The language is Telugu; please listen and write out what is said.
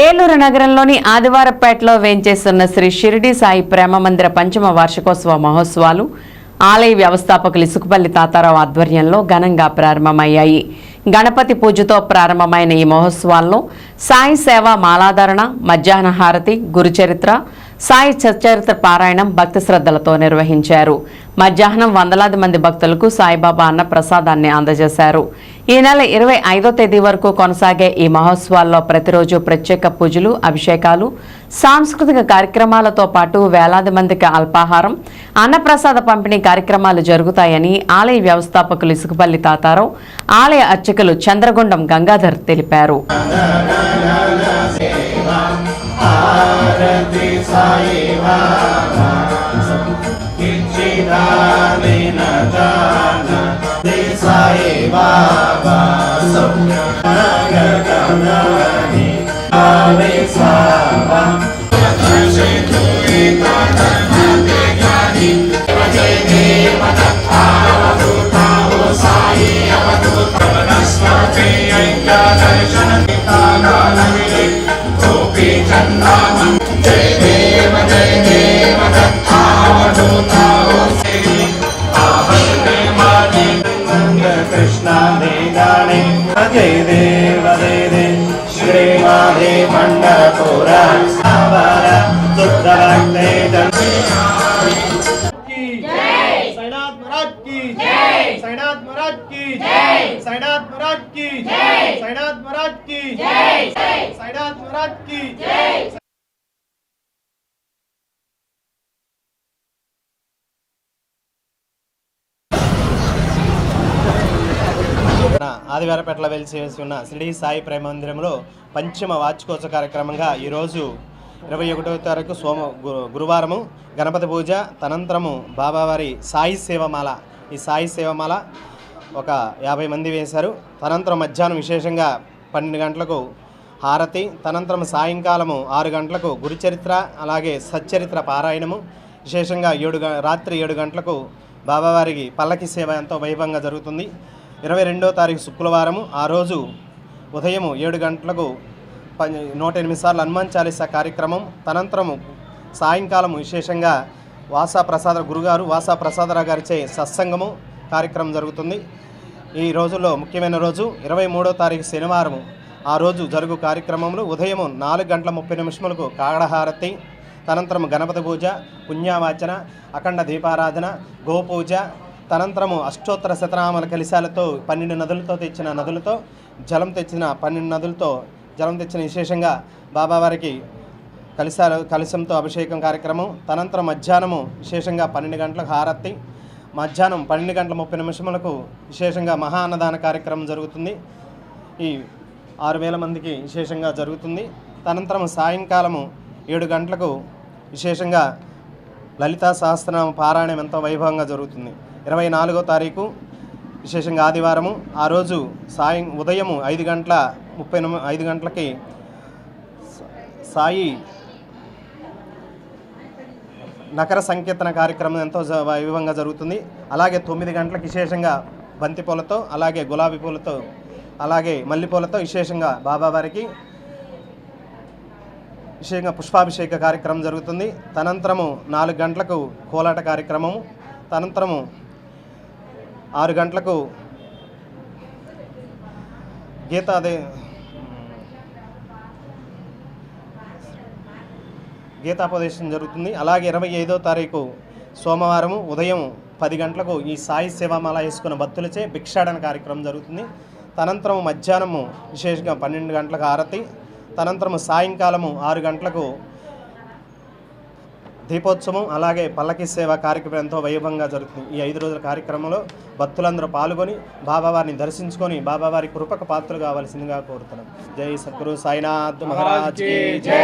ఏలూరు నగరంలోని ఆదివారపేటలో వేంచేస్తున్న శ్రీ షిరిడి సాయి ప్రేమ మందిర పంచమ వార్షికోత్సవ మహోత్సవాలు ఆలయ వ్యవస్థాపకులు ఇసుకపల్లి తాతారావు ఆధ్వర్యంలో ఘనంగా ప్రారంభమయ్యాయి. గణపతి పూజతో ప్రారంభమైన ఈ మహోత్సవాల్లో సాయి సేవ మాలాధారణ మధ్యాహ్న హారతి గురుచరిత్ర సాయి సచరిత్ర పారాయణం భక్తి శ్రద్ధలతో నిర్వహించారు. మధ్యాహ్నం వందలాది మంది భక్తులకు సాయిబాబా అన్న ప్రసాదాన్ని అందజేశారు. ఈ నెల ఇరవై ఐదో తేదీ వరకు కొనసాగే ఈ మహోత్సవాల్లో ప్రతిరోజు ప్రత్యేక పూజలు అభిషేకాలు సాంస్కృతిక కార్యక్రమాలతో పాటు వేలాది మందికి అల్పాహారం అన్నప్రసాద పంపిణీ కార్యక్రమాలు జరుగుతాయని ఆలయ వ్యవస్థాపకులు ఇసుకపల్లి తాతారావు ఆలయ అర్చకులు చంద్రగుండం గంగాధర్ తెలిపారు. कृष्णा दे गाणे जय देव दे दे श्रीमाधे पंडरपुर सावर शुद्धभक्ते जन की जय साईनाथ महाराज की जय साईनाथ महाराज की जय साईनाथ महाराज की जय साईनाथ महाराज की जय साईनाथ महाराज की जय ఆదివారపేటలో వెలిసి వేసి ఉన్న శ్రీ సాయి ప్రేమ మందిరంలో పంచమ వార్షికోత్సవ కార్యక్రమంగా ఈరోజు ఇరవై ఒకటవ తారీఖు సోమ గురువారము గణపతి పూజ తనంతరము బాబావారి సాయి సేవమాల ఈ సాయి సేవమాల ఒక యాభై మంది వేశారు. తనంతరం మధ్యాహ్నం విశేషంగా పన్నెండు గంటలకు హారతి తనంతరం సాయంకాలము ఆరు గంటలకు గురుచరిత్ర అలాగే సచ్చరిత్ర పారాయణము విశేషంగా ఏడు రాత్రి ఏడు గంటలకు బాబావారికి పల్లకి సేవ ఎంతో వైభవంగా జరుగుతుంది. ఇరవై రెండో తారీఖు శుక్రవారము ఆ రోజు ఉదయము ఏడు గంటలకు నూట ఎనిమిది సార్లు హనుమాన్ చాలీసా కార్యక్రమం తనంతరము సాయంకాలం విశేషంగా వాసా ప్రసాద గురుగారు వాసా ప్రసాదరావు గారిచే సత్సంగము కార్యక్రమం జరుగుతుంది. ఈ రోజుల్లో ముఖ్యమైన రోజు ఇరవై మూడో తారీఖు శనివారము ఆ రోజు జరుగు కార్యక్రమంలో ఉదయం నాలుగు గంటల ముప్పై నిమిషములకు కాగడహారతి తనంతరం గణపతి పూజ పుణ్యావాచన అఖండ దీపారాధన గోపూజ తనంతరము అష్టోత్తర శతనామల కలిశాలతో పన్నెండు నదులతో తెచ్చిన నదులతో జలం తెచ్చిన పన్నెండు నదులతో జలం తెచ్చిన విశేషంగా బాబావారికి కలిశాల కలశంతో అభిషేకం కార్యక్రమం తనంతరం మధ్యాహ్నము విశేషంగా పన్నెండు గంటలకు హారతి మధ్యాహ్నం పన్నెండు గంటల ముప్పై నిమిషములకు విశేషంగా మహా అన్నదాన కార్యక్రమం జరుగుతుంది. ఈ ఆరు వేల మందికి విశేషంగా జరుగుతుంది. తనంతరం సాయంకాలము ఏడు గంటలకు విశేషంగా లలితా సహస్రనామ పారాయణం ఎంతో వైభవంగా జరుగుతుంది. ఇరవై నాలుగో తారీఖు విశేషంగా ఆదివారము. ఆ రోజు సాయం ఉదయము ఐదు గంటల ముప్పై ఐదు గంటలకి సాయి నకర సంకీర్తన కార్యక్రమం ఎంతో వైభవంగా జరుగుతుంది. అలాగే తొమ్మిది గంటలకు విశేషంగా బంతి పూలతో అలాగే గులాబీ పూలతో అలాగే మల్లెపూలతో విశేషంగా బాబావారికి విశేషంగా పుష్పాభిషేక కార్యక్రమం జరుగుతుంది. తనంతరము నాలుగు గంటలకు కోలాట కార్యక్రమము. తనంతరము ఆరు గంటలకు గీత అదే గీతాపదేశం జరుగుతుంది. అలాగే ఇరవై ఐదో తారీఖు సోమవారం ఉదయం పది గంటలకు ఈ సాయి సేవామాల వేసుకున్న భక్తులచే భిక్షాటన కార్యక్రమం జరుగుతుంది. తనంతరం మధ్యాహ్నము విశేషంగా పన్నెండు గంటలకు ఆరతి తనంతరము సాయంకాలము ఆరు గంటలకు దీపోత్సవం అలాగే పల్లకి సేవ కార్యక్రమం ఎంతో వైభవంగా జరుగుతుంది. ఈ ఐదు రోజుల కార్యక్రమంలో భక్తులందరూ పాల్గొని బాబావారిని దర్శించుకొని బాబావారి కృపకు పాత్రలు కావాల్సిందిగా కోరుతున్నాం. జై సద్గురు సాయినాథ్ మహారాజ్ జై.